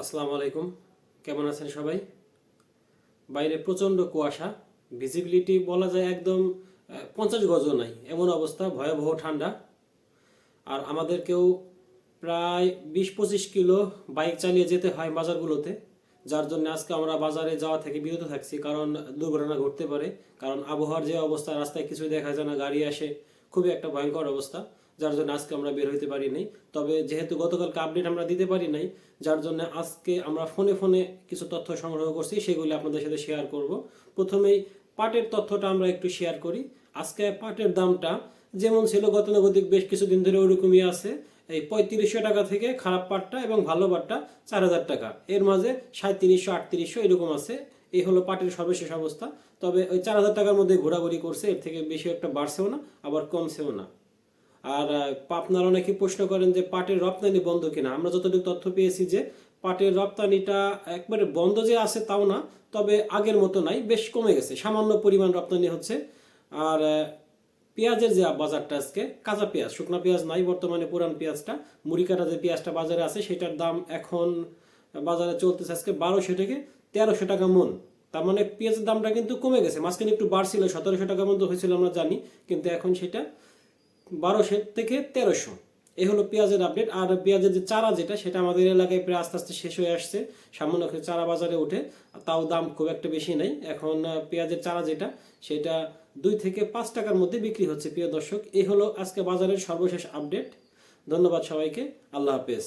আসসালামু আলাইকুম। কেমন আছেন সবাই? বাইরে প্রচণ্ড কুয়াশা। ভিজিবিলিটি বলা যায় একদম পঞ্চাশ গজও নাই। এমন অবস্থা, ভয়াবহ ঠান্ডা। আর আমাদেরকেও প্রায় বিশ পঁচিশ কিলো বাইক চালিয়ে যেতে হয় বাজারগুলোতে, যার জন্য আজকে আমরা বাজারে যাওয়া থেকে বিরত থাকছি, কারণ দুর্ঘটনা ঘটতে পারে। কারণ আবহাওয়ার যে অবস্থা, রাস্তায় কিছুই দেখা যায় না, গাড়ি আসে, খুবই একটা ভয়ঙ্কর অবস্থা। যার জন্য আজকে আমরা বের হইতে পারি নাই। তবে যেহেতু গতকালকে আপডেট আমরা দিতে পারি নাই, যার জন্য আজকে আমরা ফোনে ফোনে কিছু তথ্য সংগ্রহ করছি, সেগুলি আপনাদের সাথে শেয়ার করব। প্রথমেই পাটের তথ্যটা আমরা একটু শেয়ার করি। আজকে পাটের দামটা যেমন ছিল গতানুগতিক, বেশ কিছুদিন ধরে ওরকমই আছে। এই পঁয়ত্রিশশো টাকা থেকে খারাপ পাটটা এবং ভালো পাটটা চার হাজার টাকা। এর মাঝে সাঁত্রিশশো আটত্রিশশো এরকম আছে। এই হলো পাটের সর্বশেষ অবস্থা। তবে ওই চার হাজার টাকার মধ্যে ঘোরাঘুরি করছে, এর থেকে বেশি একটা বাড়ছেও না, আবার কমছেও না। আর আপনারা অনেকে প্রশ্ন করেন যে পাটের রপ্তানি বন্ধ কিনা। আমরা যতটুকু তথ্য পেয়েছি যে পাটের রপ্তানিটা একবারে বন্ধ যে আছে তাও না, তবে আগের মতো নাই, বেশ কমে গেছে। সামান্য পরিমাণ রপ্তানি হচ্ছে। আর পেঁয়াজের যে বাজারটা আজকে, কাঁচা পেঁয়াজ, শুকনা পেঁয়াজ নাই বর্তমানে, পুরান পেঁয়াজটা। মুড়ি কাটা যে পেঁয়াজটা বাজারে আছে, সেটার দাম এখন বাজারে চলতেছে আজকে বারোশো থেকে তেরোশো টাকা মন। তার মানে পেঁয়াজের দামটা কিন্তু কমে গেছে। মাঝখানে একটু বাড়ছিল, সতেরোশো টাকা মতো হয়েছিল, আমরা জানি। কিন্তু এখন সেটা বারোশো থেকে তেরোশো। এই হলো পেঁয়াজের আপডেট আর পেঁয়াজের যে চারা যেটা, সেটা আমাদের এলাকায় প্রায় আস্তে আস্তে শেষ হয়ে আসছে। সামান্য চারা বাজারে ওঠে তাও দাম খুব একটা বেশি নেই। এখন পেঁয়াজের চারা যেটা, সেটা দুই থেকে পাঁচ টাকার মধ্যে বিক্রি হচ্ছে, প্রিয় দর্শক। এই হলো আজকে বাজারের সর্বশেষ আপডেট ধন্যবাদ সবাইকে। আল্লাহ হাফেজ।